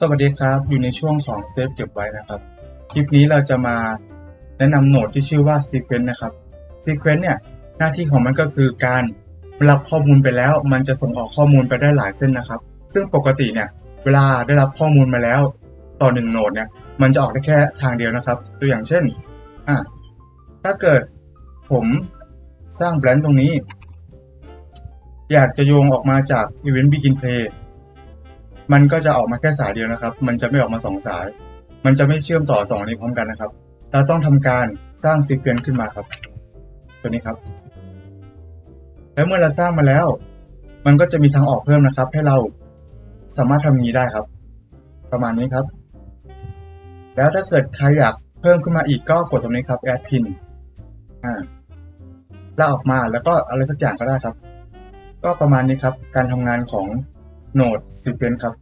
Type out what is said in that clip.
สวัสดีครับ อยู่ในช่วงของเซฟเก็บไว้นะครับ คลิปนี้เราจะมาแนะนำโหนดที่ชื่อว่า Sequence นะครับ Sequence เนี่ยหน้าที่ของมันก็คือการรับข้อมูลไปแล้ว มันจะส่งออกข้อมูลไปได้หลายเส้นนะครับ ซึ่งปกติเนี่ยเวลาได้รับข้อมูลมาแล้วต่อหนึ่งโหนดเนี่ยมันจะออกได้แค่ทางเดียวนะครับ ตัวอย่างเช่นอะถ้าเกิดผมสร้างแบรนด์ตรงนี้ อยากจะโยงออกมาจาก Event Begin Play มันก็จะออกมาแค่สายเดียวนะครับ มันจะไม่ออกมาสองสาย มันจะไม่เชื่อมต่อสองนี้พร้อมกันนะครับ เราต้องทำการสร้างซีเควนซ์ขึ้นมาครับ ตัวนี้ครับ แล้วเมื่อเราสร้างมาแล้ว มันก็จะมีทางออกเพิ่มนะครับ ให้เราสามารถทำอย่านี้ได้ครับ ประมาณนี้ครับ แล้วถ้าเกิดใครอยากเพิ่มขึ้นมาอีกก็กดตรงนี้ครับ add pin อ่าลากออกมาแล้วก็อะไรสักอย่างก็ได้ครับ ก็ประมาณนี้ครับ การทำงานของ โหนด Sequence ครับ